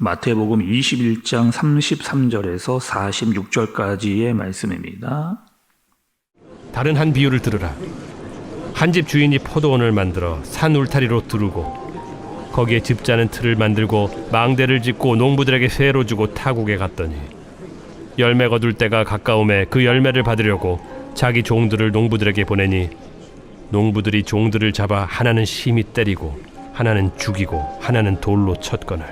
마태복음 21장 33절에서 46절까지의 말씀입니다. 다른 한 비유를 들으라. 한 집 주인이 포도원을 만들어 산 울타리로 두르고 거기에 집자는 틀을 만들고 망대를 짓고 농부들에게 세로 주고 타국에 갔더니 열매 거둘 때가 가까움에 그 열매를 받으려고 자기 종들을 농부들에게 보내니 농부들이 종들을 잡아 하나는 심히 때리고 하나는 죽이고 하나는 돌로 쳤거늘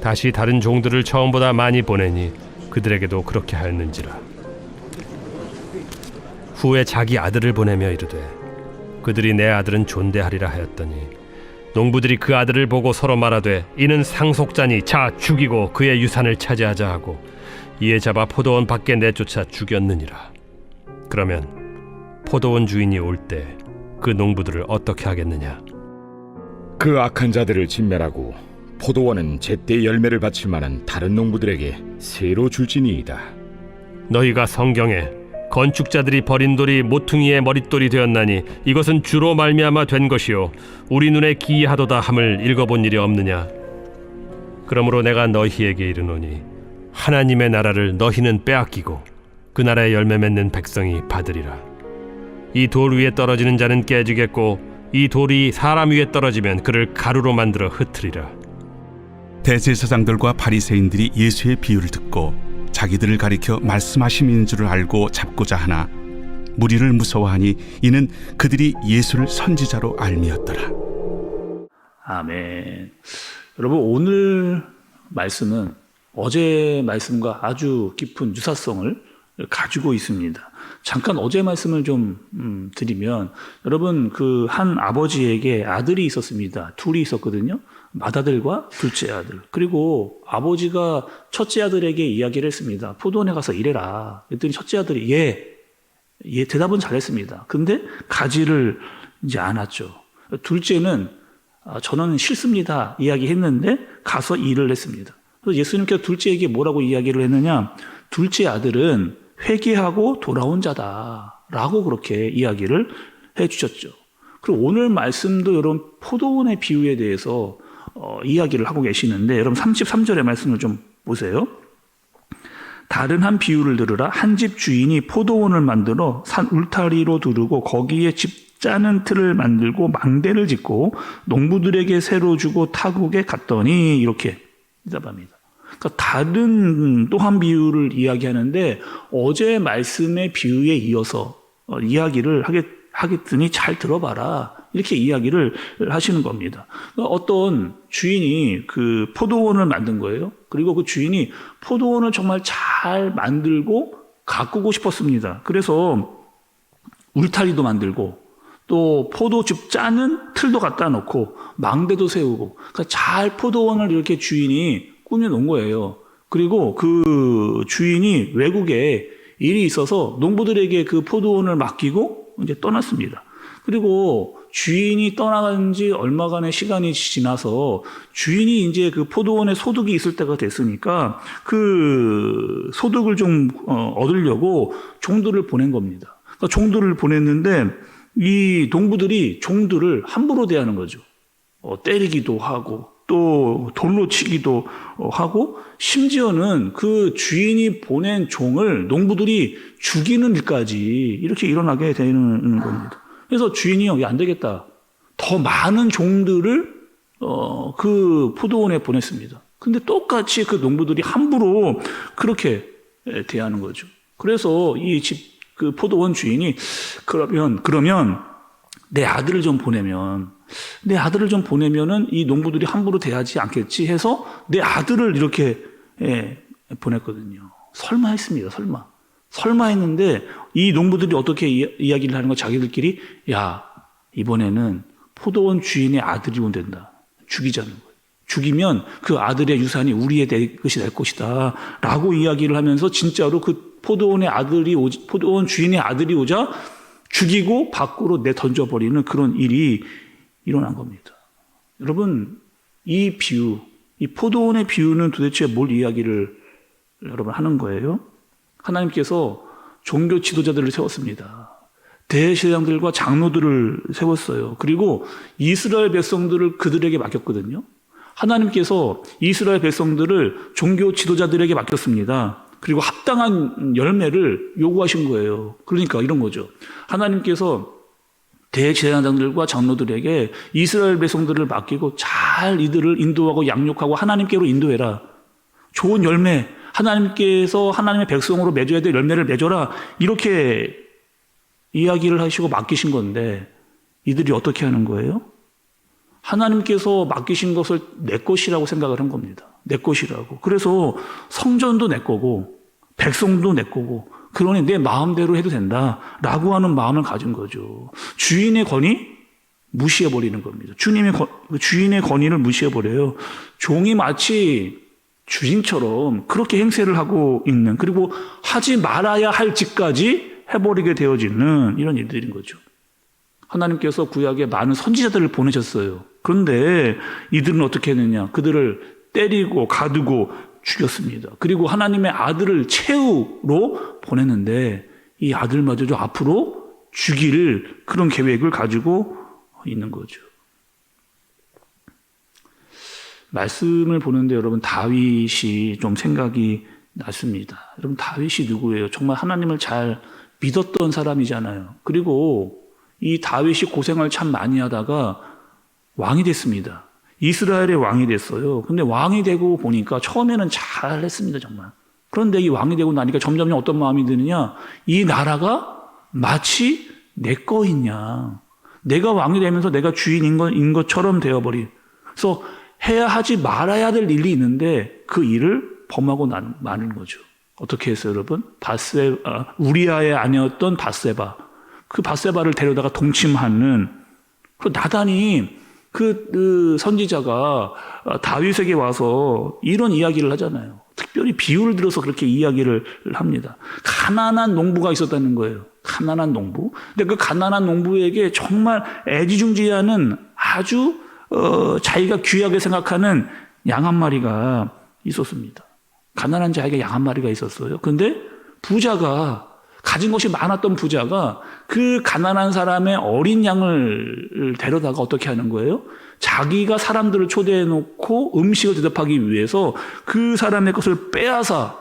다시 다른 종들을 처음보다 많이 보내니 그들에게도 그렇게 하였는지라. 후에 자기 아들을 보내며 이르되 그들이 내 아들은 존대하리라 하였더니 농부들이 그 아들을 보고 서로 말하되 이는 상속자니 자 죽이고 그의 유산을 차지하자 하고 이에 잡아 포도원 밖에 내쫓아 죽였느니라. 그러면 포도원 주인이 올 때 그 농부들을 어떻게 하겠느냐? 그 악한 자들을 진멸하고 포도원은 제때 열매를 바칠 만한 다른 농부들에게 새로 줄지니이다. 너희가 성경에 건축자들이 버린 돌이 모퉁이의 머릿돌이 되었나니 이것은 주로 말미암아 된 것이요. 우리 눈에 기이하도다 함을 읽어본 일이 없느냐? 그러므로 내가 너희에게 이르노니 하나님의 나라를 너희는 빼앗기고 그 나라의 열매 맺는 백성이 받으리라. 이 돌 위에 떨어지는 자는 깨지겠고 이 돌이 사람 위에 떨어지면 그를 가루로 만들어 흩으리라 대제사장들과 바리새인들이 예수의 비유를 듣고 자기들을 가리켜 말씀하심인 줄을 알고 잡고자 하나 무리를 무서워하니 이는 그들이 예수를 선지자로 알미었더라. 아멘. 여러분 오늘 말씀은 어제 말씀과 아주 깊은 유사성을 가지고 있습니다. 잠깐 어제 말씀을 좀 음, 드리면 여러분 그 한 아버지에게 아들이 있었습니다. 둘이 있었거든요. 맏아들과 둘째 아들. 그리고 아버지가 첫째 아들에게 이야기를 했습니다. 포도원에 가서 일해라. 그랬더니 첫째 아들이 예, 예 대답은 잘했습니다. 근데 가지를 이제 않았죠. 둘째는 아, 저는 싫습니다. 이야기했는데 가서 일을 했습니다. 그래서 예수님께서 둘째에게 뭐라고 이야기를 했느냐? 둘째 아들은 회개하고 돌아온 자다 라고 그렇게 이야기를 해 주셨죠. 그리고 오늘 말씀도 여러분 포도원의 비유에 대해서 어, 이야기를 하고 계시는데 여러분 33절의 말씀을 좀 보세요. 다른 한 비유를 들으라 한 집 주인이 포도원을 만들어 산 울타리로 두르고 거기에 집 짜는 틀을 만들고 망대를 짓고 농부들에게 새로 주고 타국에 갔더니 이렇게 대답합니다. 그러니까 다른 또 한 비유를 이야기하는데 어제 말씀의 비유에 이어서 어, 이야기를 하겠, 하겠더니 잘 들어봐라. 이렇게 이야기를 하시는 겁니다. 그러니까 어떤 주인이 그 포도원을 만든 거예요. 그리고 그 주인이 포도원을 정말 잘 만들고 가꾸고 싶었습니다. 그래서 울타리도 만들고 또 포도즙 짜는 틀도 갖다 놓고 망대도 세우고 그러니까 잘 포도원을 이렇게 주인이 꾸며 놓은 거예요. 그리고 그 주인이 외국에 일이 있어서 농부들에게 그 포도원을 맡기고 이제 떠났습니다. 그리고 주인이 떠나간 지 얼마간의 시간이 지나서 주인이 이제 그 포도원에 소득이 있을 때가 됐으니까 그 소득을 좀 어, 얻으려고 종들을 보낸 겁니다. 그러니까 종들을 보냈는데 이 농부들이 종들을 함부로 대하는 거죠. 어, 때리기도 하고 또 돌로 치기도 어, 하고 심지어는 그 주인이 보낸 종을 농부들이 죽이는 일까지 이렇게 일어나게 되는 겁니다. 그래서 주인이 안 되겠다. 더 많은 종들을 어, 그 포도원에 보냈습니다. 근데 똑같이 그 농부들이 함부로 그렇게 대하는 거죠. 그래서 이 집 그 포도원 주인이 그러면 그러면 내 아들을 좀 보내면 내 아들을 좀 보내면은 이 농부들이 함부로 대하지 않겠지 해서 내 아들을 이렇게 예, 보냈거든요. 설마 했습니다. 설마. 설마 했는데 이 농부들이 어떻게 이, 이야 기를 하는 거 자기들끼리 야 이번에는 포도원 주인의 아들이 온댄다. 죽이자는 거예요. 죽이면 그 아들의 유산이 우리의 될 것이 될 것이다. 라고 이야기를 하면서 진짜로 그 포도원의 아들이 오 포도원 주인의 아들이 오자 죽이고 밖으로 내 던져버리는 그런 일이 일어난 겁니다. 여러분, 이 비유, 이 포도원의 비유는 도대체 뭘 이야기를 여러분 하는 거예요? 하나님께서 종교 지도자들을 세웠습니다. 대제사장들과 장로들을 세웠어요. 그리고 이스라엘 백성들을 그들에게 맡겼거든요. 하나님께서 이스라엘 백성들을 종교 지도자들에게 맡겼습니다. 그리고 합당한 열매를 요구하신 거예요. 그러니까 이런 거죠. 하나님께서 대제사장들과 장로들에게 이스라엘 백성들을 맡기고 잘 이들을 인도하고 양육하고 하나님께로 인도해라. 좋은 열매, 하나님께서 하나님의 백성으로 맺어야 될 열매를 맺어라. 이렇게 이야기를 하시고 맡기신 건데 이들이 어떻게 하는 거예요? 하나님께서 맡기신 것을 내 것이라고 생각을 한 겁니다. 내 것이라고. 그래서 성전도 내 거고 백성도 내 거고 그러니 내 마음대로 해도 된다라고 하는 마음을 가진 거죠. 주인의 권위 무시해 버리는 겁니다. 주님의 권- 주인의 권위를 무시해 버려요. 종이 마치 주인처럼 그렇게 행세를 하고 있는 그리고 하지 말아야 할 짓까지 해버리게 되어지는 이런 일들인 거죠. 하나님께서 구약에 많은 선지자들을 보내셨어요. 그런데 이들은 어떻게 했느냐? 그들을 때리고 가두고 죽였습니다. 그리고 하나님의 아들을 최후로 보냈는데 이 아들마저도 앞으로 죽일 그런 계획을 가지고 있는 거죠. 말씀을 보는데 여러분 다윗이 좀 생각이 났습니다. 여러분 다윗이 누구예요? 정말 하나님을 잘 믿었던 사람이잖아요. 그리고 이 다윗이 고생을 참 많이 하다가 왕이 됐습니다. 이스라엘의 왕이 됐어요. 근데 왕이 되고 보니까 처음에는 잘 했습니다, 정말. 그런데 이 왕이 되고 나니까 점점 어떤 마음이 드느냐? 이 나라가 마치 내 거이냐. 내가 왕이 되면서 내가 주인인 것처럼 되어버리. 그래서 해야 하지 말아야 될 일이 있는데 그 일을 범하고 난, 마는 거죠. 어떻게 했어요, 여러분? 바세, 아, 우리아의 아내였던 바세바. 그 바세바를 데려다가 동침하는 그 나단이 그, 그 선지자가 어, 다윗에게 와서 이런 이야기를 하잖아요. 특별히 비유를 들어서 그렇게 이야기를 합니다. 가난한 농부가 있었다는 거예요. 가난한 농부. 근데 그 가난한 농부에게 정말 애지중지하는 아주 어, 자기가 귀하게 생각하는 양 한 마리가 있었습니다. 가난한 자에게 양 한 마리가 있었어요. 근데 부자가 가진 것이 많았던 부자가 그 가난한 사람의 어린 양을 데려다가 어떻게 하는 거예요? 자기가 사람들을 초대해 놓고 음식을 대접하기 위해서 그 사람의 것을 빼앗아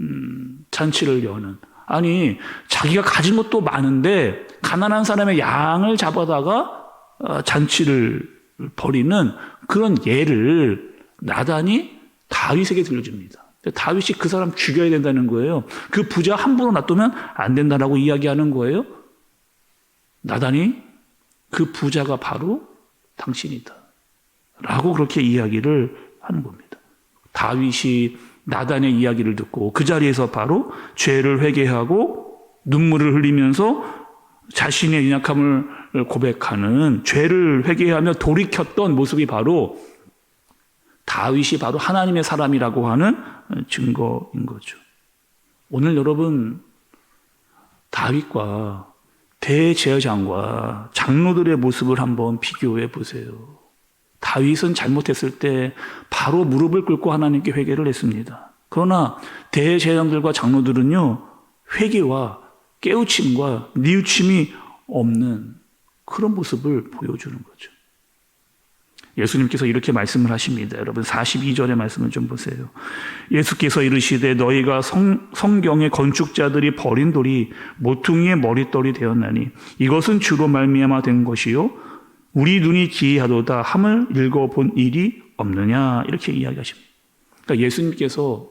음, 잔치를 여는 아니 자기가 가진 것도 많은데 가난한 사람의 양을 잡아다가 어, 잔치를 벌이는 그런 예를 나단이 다윗에게 들려줍니다. 다윗이 그 사람 죽여야 된다는 거예요. 그 부자 함부로 놔두면 안 된다라고 이야기하는 거예요. 나단이 그 부자가 바로 당신이다. 라고 그렇게 이야기를 하는 겁니다. 다윗이 나단의 이야기를 듣고 그 자리에서 바로 죄를 회개하고 눈물을 흘리면서 자신의 연약함을 고백하는 죄를 회개하며 돌이켰던 모습이 바로 다윗이 바로 하나님의 사람이라고 하는 증거인 거죠. 오늘 여러분 다윗과 대제사장과 장로들의 모습을 한번 비교해 보세요. 다윗은 잘못했을 때 바로 무릎을 꿇고 하나님께 회개를 했습니다. 그러나 대제사장들과 장로들은요 회개와 깨우침과 뉘우침이 없는 그런 모습을 보여주는 거죠. 예수님께서 이렇게 말씀을 하십니다. 여러분 42절의 말씀을 좀 보세요. 예수께서 이르시되 너희가 성, 성경의 건축자들이 버린 돌이 모퉁이의 머릿돌이 되었나니 이것은 주로 말미암아 된 것이요 우리 눈이 기이하도다 함을 읽어본 일이 없느냐 이렇게 이야기하십니다. 그러니까 예수님께서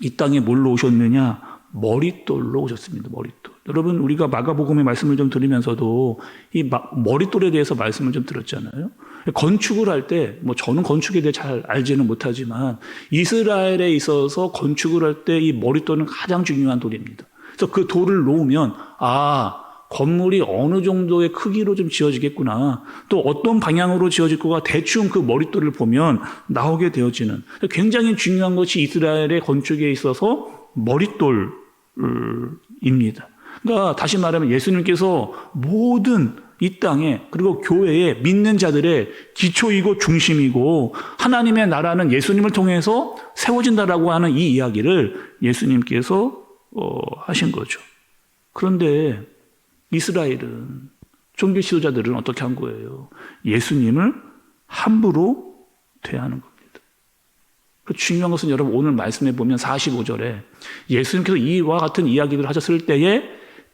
이 땅에 뭘로 오셨느냐 머릿돌로 오셨습니다. 머릿돌. 여러분 우리가 마가복음의 말씀을 좀 들으면서도 이 마- 머릿돌에 대해서 말씀을 좀 들었잖아요. 건축을 할 때 뭐 저는 건축에 대해 잘 알지는 못하지만 이스라엘에 있어서 건축을 할 때 이 머릿돌은 가장 중요한 돌입니다. 그래서 그 돌을 놓으면 아 건물이 어느 정도의 크기로 좀 지어지겠구나. 또 어떤 방향으로 지어질 거가 대충 그 머릿돌을 보면 나오게 되어지는 굉장히 중요한 것이 이스라엘의 건축에 있어서 머릿돌입니다. 그러니까 다시 말하면 예수님께서 모든 이 땅에 그리고 교회에 믿는 자들의 기초이고 중심이고 하나님의 나라는 예수님을 통해서 세워진다라고 하는 이 이야기를 예수님께서 어, 하신 거죠. 그런데 이스라엘은 종교 지도자들은 어떻게 한 거예요? 예수님을 함부로 돼야 하는 겁니다. 그 중요한 것은 여러분 오늘 말씀해 보면 45절에 예수님께서 이와 같은 이야기를 하셨을 때에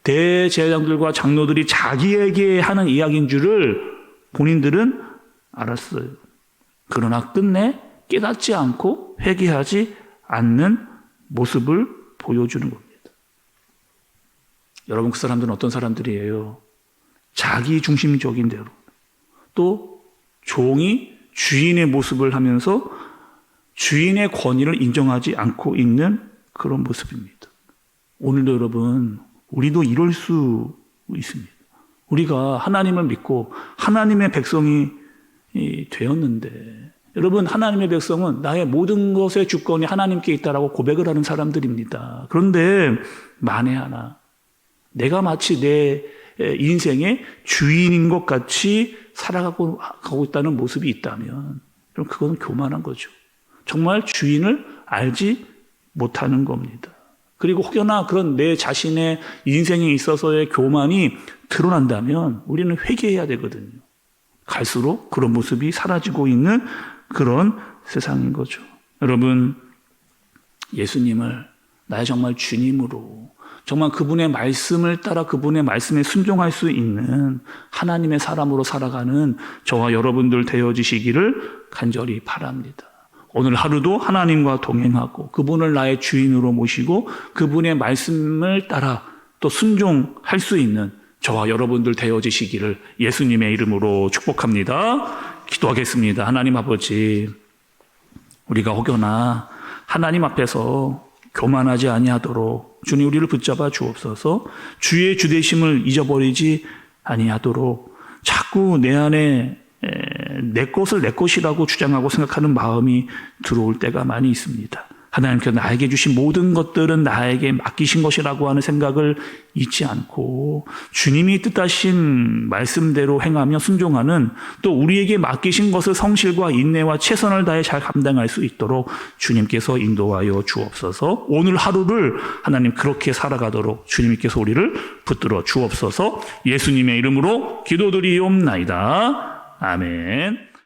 대제사장들과 장로들이 자기에게 하는 이야기인 줄을 본인들은 알았어요. 그러나 끝내 깨닫지 않고 회개하지 않는 모습을 보여주는 겁니다. 여러분 그 사람들은 어떤 사람들이에요? 자기 중심적인 대로 또 종이 주인의 모습을 하면서 주인의 권위를 인정하지 않고 있는 그런 모습입니다. 오늘도 여러분 우리도 이럴 수 있습니다. 우리가 하나님을 믿고 하나님의 백성이 이, 되었는데 여러분 하나님의 백성은 나의 모든 것의 주권이 하나님께 있다라고 고백을 하는 사람들입니다. 그런데 만에 하나 내가 마치 내 인생의 주인인 것 같이 살아가고 가고 있다는 모습이 있다면 그럼 그거는 교만한 거죠. 정말 주인을 알지 못하는 겁니다. 그리고 혹여나 그런 내 자신의 인생에 있어서의 교만이 드러난다면 우리는 회개해야 되거든요. 갈수록 그런 모습이 사라지고 있는 그런 세상인 거죠. 여러분, 예수님을 나의 정말 주님으로 정말 그분의 말씀을 따라 그분의 말씀에 순종할 수 있는 하나님의 사람으로 살아가는 저와 여러분들 되어지시기를 간절히 바랍니다. 오늘 하루도 하나님과 동행하고 그분을 나의 주인으로 모시고 그분의 말씀을 따라 또 순종할 수 있는 저와 여러분들 되어지시기를 예수님의 이름으로 축복합니다. 기도하겠습니다. 하나님 아버지, 우리가 혹여나 하나님 앞에서 교만하지 아니하도록 주님 우리를 붙잡아 주옵소서. 주의 주대심을 잊어버리지 아니하도록 자꾸 내 안에 내 것을 내 것이라고 주장하고 생각하는 마음이 들어올 때가 많이 있습니다. 하나님께서 나에게 주신 모든 것들은 나에게 맡기신 것이라고 하는 생각을 잊지 않고 주님이 뜻하신 말씀대로 행하며 순종하는 또 우리에게 맡기신 것을 성실과 인내와 최선을 다해 잘 감당할 수 있도록 주님께서 인도하여 주옵소서 오늘 하루를 하나님 그렇게 살아가도록 주님께서 우리를 붙들어 주옵소서 예수님의 이름으로 기도드리옵나이다. 아멘.